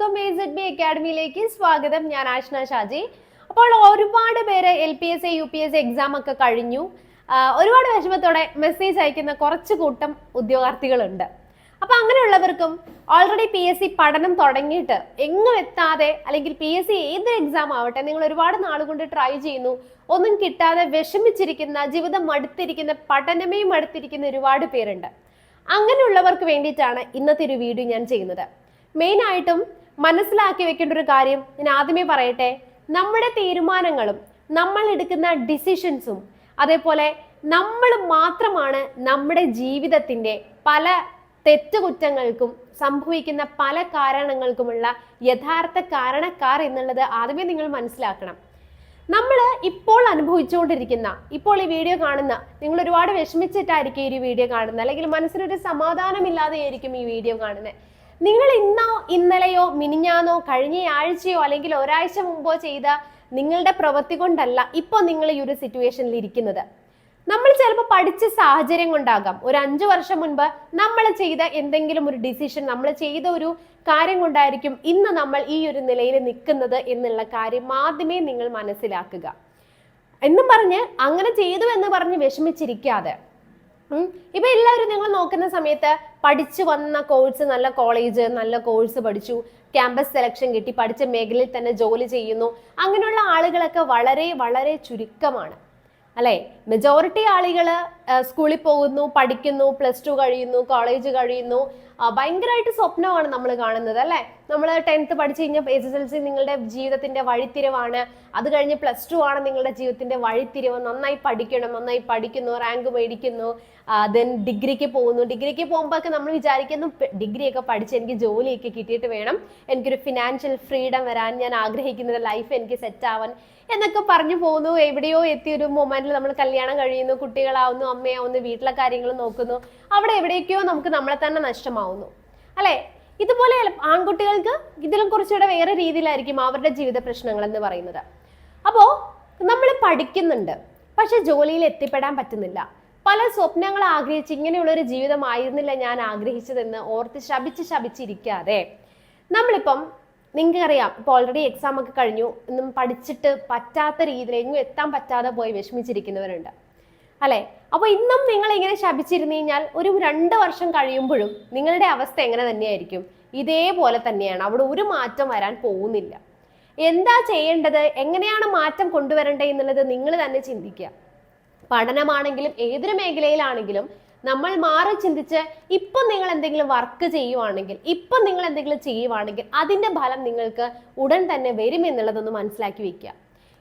എല്ലാവർക്കും A Z B അക്കാഡമിയിലേക്ക് സ്വാഗതം. ഞാൻ ആഷ്ന ഷാജി. അപ്പോൾ ഒരുപാട് പേര് L P S A U P S exam ഒക്കെ കഴിഞ്ഞു. ഒരുപാട് വിഷമത്തോടെ മെസ്സേജ് അയക്കുന്ന കുറച്ച് കൂട്ടം ഉദ്യോഗാർത്ഥികളുണ്ട്. അപ്പൊ അങ്ങനെയുള്ളവർക്കും ഓൾറെഡി പി എസ് സി പഠനം തുടങ്ങിയിട്ട് എങ്ങും എത്താതെ അല്ലെങ്കിൽ പി എസ് സി ഏത് എക്സാം ആവട്ടെ നിങ്ങൾ ഒരുപാട് നാളുകൊണ്ട് ട്രൈ ചെയ്യുന്നു ഒന്നും കിട്ടാതെ വിഷമിച്ചിരിക്കുന്ന ജീവിതം മടുത്തിരിക്കുന്ന പഠനമേ മടുത്തിരിക്കുന്ന ഒരുപാട് പേരുണ്ട്. അങ്ങനെയുള്ളവർക്ക് വേണ്ടിയിട്ടാണ് ഇന്നത്തെ ഒരു വീഡിയോ ഞാൻ ചെയ്യുന്നത്. മെയിൻ ആയിട്ടും മനസ്സിലാക്കി വെക്കേണ്ട ഒരു കാര്യം ഞാൻ ആദ്യമേ പറയട്ടെ. നമ്മുടെ തീരുമാനങ്ങളും നമ്മൾ എടുക്കുന്ന ഡിസിഷൻസും അതേപോലെ നമ്മൾ മാത്രമാണ് നമ്മുടെ ജീവിതത്തിന്റെ പല തെറ്റുകുറ്റങ്ങൾക്കും സംഭവിക്കുന്ന പല കാരണങ്ങൾക്കുമുള്ള യഥാർത്ഥ കാരണക്കാർ എന്നുള്ളത് ആദ്യമേ നിങ്ങൾ മനസ്സിലാക്കണം. നമ്മൾ ഇപ്പോൾ അനുഭവിച്ചുകൊണ്ടിരിക്കുന്ന ഇപ്പോൾ ഈ വീഡിയോ കാണുന്ന നിങ്ങൾ ഒരുപാട് വിഷമിച്ചിട്ടായിരിക്കും ഈ വീഡിയോ കാണുന്നത്. അല്ലെങ്കിൽ മനസ്സിനൊരു സമാധാനമില്ലാതെ ആയിരിക്കും ഈ വീഡിയോ കാണുന്നത്. നിങ്ങൾ ഇന്നോ ഇന്നലെയോ മിനിഞ്ഞാന്നോ കഴിഞ്ഞ ആഴ്ചയോ അല്ലെങ്കിൽ ഒരാഴ്ച മുമ്പോ ചെയ്ത നിങ്ങളുടെ പ്രവൃത്തി കൊണ്ടല്ല ഇപ്പോൾ നിങ്ങൾ ഈ ഒരു സിറ്റുവേഷനിൽ ഇരിക്കുന്നത് നമ്മൾ ചിലപ്പോൾ പഠിച്ച സാഹചര്യം കൊണ്ടാകാം ഒരു അഞ്ചു വർഷം മുൻപ് നമ്മൾ ചെയ്ത എന്തെങ്കിലും ഒരു ഡിസിഷൻ നമ്മൾ ചെയ്ത ഒരു കാര്യം കൊണ്ടായിരിക്കും ഇന്ന് നമ്മൾ ഈ ഒരു നിലയിൽ നിൽക്കുന്നത് എന്നുള്ള കാര്യം ആദ്യമേ നിങ്ങൾ മനസ്സിലാക്കുക എന്നും പറഞ്ഞ് അങ്ങനെ ചെയ്തു എന്ന് പറഞ്ഞ് വിഷമിച്ചിരിക്കാതെ. ഇപ്പൊ എല്ലാവരും നിങ്ങൾ നോക്കുന്ന സമയത്ത് പഠിച്ചു വന്ന കോഴ്സ് നല്ല കോളേജ് നല്ല കോഴ്സ് പഠിച്ചു. ക്യാമ്പസ് സെലക്ഷൻ കിട്ടി പഠിച്ച മേഖലയിൽ തന്നെ ജോലി ചെയ്യുന്നു. അങ്ങനെയുള്ള ആളുകളൊക്കെ വളരെ വളരെ ചുരുക്കമാണ്. അല്ലെ? മെജോറിറ്റി ആളുകൾ സ്കൂളിൽ പോകുന്നു പഠിക്കുന്നു പ്ലസ് ടു കഴിയുന്നു കോളേജ് കഴിയുന്നു. ഭയങ്കരമായിട്ട് സ്വപ്നമാണ് നമ്മൾ കാണുന്നത് അല്ലെ? നമ്മൾ ടെൻത്ത് പഠിച്ചു കഴിഞ്ഞാൽ എസ് എസ് എൽ സി നിങ്ങളുടെ ജീവിതത്തിന്റെ വഴിത്തിരിവാണ്. അത് കഴിഞ്ഞ് പ്ലസ് ടു ആണ് നിങ്ങളുടെ ജീവിതത്തിന്റെ വഴിത്തിരിവ്. നന്നായി പഠിക്കണം നന്നായി പഠിക്കുന്നു റാങ്ക് മേടിക്കുന്നു ദെൻ ഡിഗ്രിക്ക് പോകുന്നു. ഡിഗ്രിക്ക് പോകുമ്പോഴൊക്കെ നമ്മൾ വിചാരിക്കുന്നു ഡിഗ്രി ഒക്കെ പഠിച്ച് എനിക്ക് ജോലിയൊക്കെ കിട്ടിയിട്ട് വേണം. എനിക്കൊരു ഫിനാൻഷ്യൽ ഫ്രീഡം വരാൻ ഞാൻ ആഗ്രഹിക്കുന്ന ലൈഫ് എനിക്ക് സെറ്റ് ആവാൻ. എന്നൊക്കെ പറഞ്ഞു പോകുന്നു. എവിടെയോ എത്തിയ ഒരു മൊമെന്റിൽ നമ്മൾ കല്യാണം കഴിയുന്നു കുട്ടികളാവുന്നു അമ്മയാവുന്നു വീട്ടിലെ കാര്യങ്ങൾ നോക്കുന്നു. അവിടെ എവിടേക്കോ നമുക്ക് നമ്മളെ തന്നെ നഷ്ടമാവുന്നു. അല്ലെ? ഇതുപോലെ ആൺകുട്ടികൾക്ക് ഇതിലും കുറച്ചുകൂടെ വേറെ രീതിയിലായിരിക്കും അവരുടെ ജീവിത പ്രശ്നങ്ങൾ എന്ന് പറയുന്നത്. അപ്പോ നമ്മൾ പഠിക്കുന്നുണ്ട്. പക്ഷെ ജോലിയിൽ എത്തിപ്പെടാൻ പറ്റുന്നില്ല. പല സ്വപ്നങ്ങൾ ആഗ്രഹിച്ച് ഇങ്ങനെയുള്ള ഒരു ജീവിതമായിരുന്നില്ല ഞാൻ ആഗ്രഹിച്ചതെന്ന് ഓർത്ത് ശപിച്ച് ശപിച്ചിരിക്കാതെ നമ്മളിപ്പം നിങ്ങൾക്കറിയാം ഇപ്പോൾ ഓൾറെഡി എക്സാം ഒക്കെ കഴിഞ്ഞു. ഒന്നും പഠിച്ചിട്ട് പറ്റാത്ത രീതിയിൽ എങ്ങും എത്താൻ പറ്റാതെ പോയി വിഷമിച്ചിരിക്കുന്നവരുണ്ട്. അല്ലെ? അപ്പൊ ഇന്നും നിങ്ങൾ ഇങ്ങനെ ശപിച്ചിരുന്നു കഴിഞ്ഞാൽ ഒരു രണ്ട് വർഷം കഴിയുമ്പോഴും നിങ്ങളുടെ അവസ്ഥ എങ്ങനെ തന്നെയായിരിക്കും? ഇതേപോലെ തന്നെയാണ്. അവിടെ ഒരു മാറ്റം വരാൻ പോകുന്നില്ല. എന്താ ചെയ്യേണ്ടത്? എങ്ങനെയാണ് മാറ്റം കൊണ്ടുവരേണ്ടത് എന്നുള്ളത് നിങ്ങൾ തന്നെ ചിന്തിക്കുക. പഠനമാണെങ്കിലും ഏതൊരു മേഖലയിലാണെങ്കിലും നമ്മൾ മാറി ചിന്തിച്ച് ഇപ്പം നിങ്ങൾ എന്തെങ്കിലും വർക്ക് ചെയ്യുവാണെങ്കിൽ ഇപ്പം നിങ്ങൾ എന്തെങ്കിലും ചെയ്യുവാണെങ്കിൽ അതിന്റെ ഫലം നിങ്ങൾക്ക് ഉടൻ തന്നെ വരും എന്നുള്ളതൊന്ന് മനസ്സിലാക്കി വെക്കുക.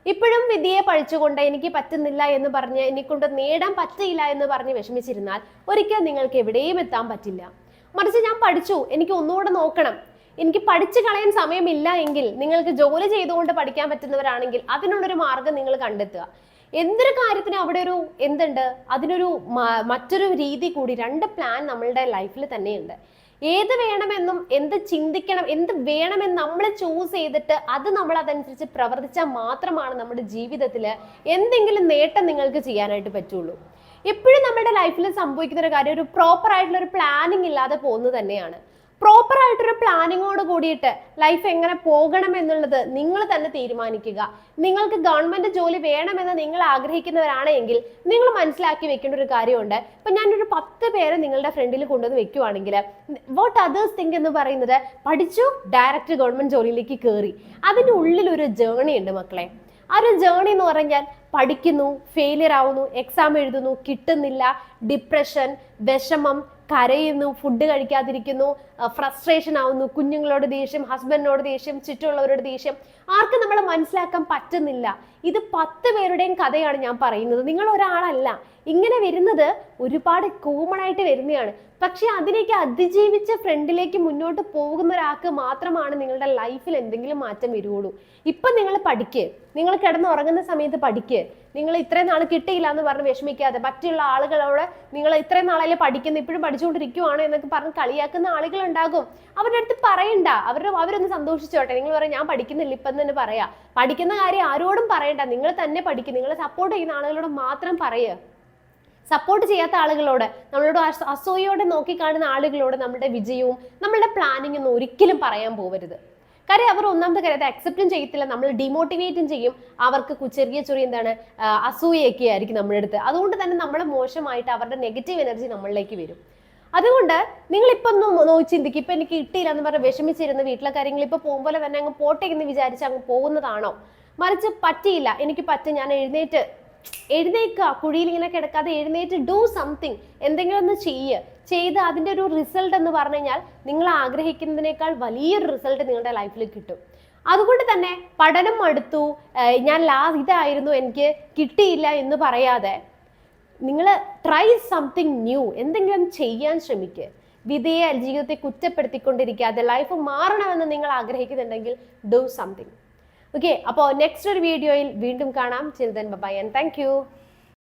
ഇപ്പോഴും വിധിയെ പഴിച്ചുകൊണ്ട് എനിക്ക് പറ്റുന്നില്ല എന്ന് പറഞ്ഞ് എന്നെക്കൊണ്ട് നേടാൻ പറ്റില്ല എന്ന് പറഞ്ഞ് വിഷമിച്ചിരുന്നാൽ ഒരിക്കൽ നിങ്ങൾക്ക് എവിടെയും എത്താൻ പറ്റില്ല. മറിച്ച് ഞാൻ പഠിച്ചു. എനിക്ക് ഒന്നുകൂടെ നോക്കണം. എനിക്ക് പഠിച്ചു കളയാൻ സമയമില്ല എങ്കിൽ നിങ്ങൾക്ക് ജോലി ചെയ്തുകൊണ്ട് പഠിക്കാൻ പറ്റുന്നവരാണെങ്കിൽ അതിനുള്ളൊരു മാർഗം നിങ്ങൾ കണ്ടെത്തുക. എന്തൊരു കാര്യത്തിന് അവിടെ ഒരു എന്തുണ്ട്? അതിനൊരു മറ്റൊരു രീതി കൂടി രണ്ട് പ്ലാൻ നമ്മളുടെ ലൈഫിൽ തന്നെയുണ്ട്. ഏത് വേണമെന്നും എന്ത് ചിന്തിക്കണം എന്ത് വേണമെന്ന് നമ്മൾ ചൂസ് ചെയ്തിട്ട് അത് നമ്മൾ അതനുസരിച്ച് പ്രവർത്തിച്ചാൽ മാത്രമാണ് നമ്മുടെ ജീവിതത്തിൽ എന്തെങ്കിലും നേട്ടം നിങ്ങൾക്ക് ചെയ്യാനായിട്ട് പറ്റുള്ളൂ. എപ്പോഴും നമ്മുടെ ലൈഫിൽ സംഭവിക്കുന്ന ഒരു കാര്യം ഒരു പ്രോപ്പർ ആയിട്ടുള്ള ഒരു പ്ലാനിങ് ഇല്ലാതെ പോകുന്നത് തന്നെയാണ്. പ്രോപ്പർ ആയിട്ടൊരു പ്ലാനിങ്ങോട് കൂടിയിട്ട് ലൈഫ് എങ്ങനെ പോകണം എന്നുള്ളത് നിങ്ങൾ തന്നെ തീരുമാനിക്കുക. നിങ്ങൾക്ക് ഗവൺമെന്റ് ജോലി വേണമെന്ന് നിങ്ങൾ ആഗ്രഹിക്കുന്നവരാണെങ്കിൽ നിങ്ങൾ മനസ്സിലാക്കി വെക്കേണ്ട ഒരു കാര്യമുണ്ട്. ഇപ്പൊ ഞാനൊരു പത്ത് പേരെ നിങ്ങളുടെ ഫ്രണ്ടിൽ കൊണ്ടുവന്ന് വെക്കുവാണെങ്കിൽ വാട്ട് അതേഴ്സ് തിങ്ക് എന്ന് പറയുന്നത് പഠിച്ചു ഡയറക്റ്റ് ഗവൺമെന്റ് ജോലിയിലേക്ക് കയറി അതിന്റെ ഉള്ളിൽ ഒരു ജേണി ഉണ്ട് മക്കളെ. ആ ഒരു ജേണി എന്ന് പറഞ്ഞാൽ പഠിക്കുന്നു ഫെയിലിയർ ആവുന്നു എക്സാം എഴുതുന്നു കിട്ടുന്നില്ല ഡിപ്രഷൻ വിഷമം കരയുന്നു ഫുഡ് കഴിക്കാതിരിക്കുന്നു ഫ്രസ്ട്രേഷൻ ആവുന്നു കുഞ്ഞുങ്ങളോട് ദേഷ്യം ഹസ്ബൻഡിനോട് ദേഷ്യം ചുറ്റുമുള്ളവരോട് ദേഷ്യം. ആർക്കും നമ്മളെ മനസ്സിലാക്കാൻ പറ്റുന്നില്ല. ഇത് പത്ത് പേരുടെയും കഥയാണ് ഞാൻ പറയുന്നത്. നിങ്ങൾ ഒരാളല്ല. ഇങ്ങനെ വരുന്നത് ഒരുപാട് കോമൺ ആയിട്ട് വരുന്നതാണ്. പക്ഷെ അതിനേക്ക് അതിജീവിച്ച ഫ്രണ്ടിലേക്ക് മുന്നോട്ട് പോകുന്ന ഒരാൾക്ക് മാത്രമാണ് നിങ്ങളുടെ ലൈഫിൽ എന്തെങ്കിലും മാറ്റം വരുള്ളൂ ഇപ്പം നിങ്ങൾ പഠിക്ക്. നിങ്ങൾ കിടന്ന് ഉറങ്ങുന്ന സമയത്ത് പഠിക്ക്. നിങ്ങൾ ഇത്രയും നാൾ കിട്ടിയില്ല എന്ന് പറഞ്ഞ് വിഷമിക്കാതെ. മറ്റുള്ള ആളുകളോട് നിങ്ങൾ ഇത്രയും നാളല്ലേ പഠിക്കുന്ന? ഇപ്പോഴും പഠിച്ചുകൊണ്ടിരിക്കുവാണ് എന്നൊക്കെ പറഞ്ഞ് കളിയാക്കുന്ന ആളുകൾ ഉണ്ടാകും. അവരുടെ അടുത്ത് പറയണ്ട. അവരുടെ അവരൊന്ന് സന്തോഷിച്ചോട്ടെ. നിങ്ങൾ പറയാം ഞാൻ പഠിക്കുന്നില്ല. ഇപ്പം തന്നെ പറയാം. പഠിക്കുന്ന കാര്യം ആരോടും പറയണ്ട. നിങ്ങൾ തന്നെ പഠിക്കും. നിങ്ങളെ സപ്പോർട്ട് ചെയ്യുന്ന ആളുകളോട് മാത്രം പറയുക സപ്പോർട്ട് ചെയ്യാത്ത ആളുകളോട് നമ്മളോട് അസൂയോടെ നോക്കിക്കാണുന്ന ആളുകളോട് നമ്മുടെ വിജയവും നമ്മളുടെ പ്ലാനിങ് ഒന്നും ഒരിക്കലും പറയാൻ പോകരുത് കാര്യം അവർ ഒന്നാമത്തെ കാര്യം അത് അക്സെപ്റ്റും ചെയ്യത്തില്ല നമ്മൾ ഡിമോട്ടിവേറ്റും ചെയ്യും. അവർക്ക് ചെറിയ ചെറിയ എന്താണ് അസൂയൊക്കെ ആയിരിക്കും നമ്മുടെ അടുത്ത്. അതുകൊണ്ട് തന്നെ നമ്മൾ മോശമായിട്ട് അവരുടെ നെഗറ്റീവ് എനർജി നമ്മളിലേക്ക് വരും. അതുകൊണ്ട് നിങ്ങൾ ഇപ്പൊ നോക്കി ചിന്തിക്കും ഇപ്പൊ എനിക്ക് കിട്ടിയില്ല എന്ന് പറഞ്ഞ് വിഷമിച്ചിരുന്ന വീട്ടിലെ കാര്യങ്ങൾ ഇപ്പൊ പോകുമ്പോൾ തന്നെ അങ്ങ് പോട്ടെ എന്ന് വിചാരിച്ച് അങ്ങ് പോകുന്നതാണോ? മറിച്ച് പറ്റിയില്ല എനിക്ക് പറ്റും ഞാൻ എഴുന്നേറ്റ് എഴുന്നേക്കുക. കുഴിയിൽ ഇങ്ങനെ കിടക്കാതെ എഴുന്നേറ്റ് ഡു സംതിങ് എന്തെങ്കിലും ഒന്ന് ചെയ്യുക ചെയ്ത് അതിന്റെ ഒരു റിസൾട്ട് എന്ന് പറഞ്ഞു കഴിഞ്ഞാൽ നിങ്ങൾ ആഗ്രഹിക്കുന്നതിനേക്കാൾ വലിയൊരു റിസൾട്ട് നിങ്ങളുടെ ലൈഫിൽ കിട്ടും. അതുകൊണ്ട് തന്നെ പഠനം മടുത്തു. ഞാൻ ലാ ഇതായിരുന്നു എനിക്ക് കിട്ടിയില്ല എന്ന് പറയാതെ നിങ്ങൾ ട്രൈ സംതിങ് ന്യൂ എന്തെങ്കിലും ചെയ്യാൻ ശ്രമിക്കുക വിധേയ ജീവിതത്തെ കുറ്റപ്പെടുത്തിക്കൊണ്ടിരിക്കാതെ ലൈഫ് മാറണമെന്ന് നിങ്ങൾ ആഗ്രഹിക്കുന്നുണ്ടെങ്കിൽ ഡു സംതിങ് ഓക്കെ അപ്പോൾ നെക്സ്റ്റ് ഒരു വീഡിയോയിൽ വീണ്ടും കാണാം. Children by and thank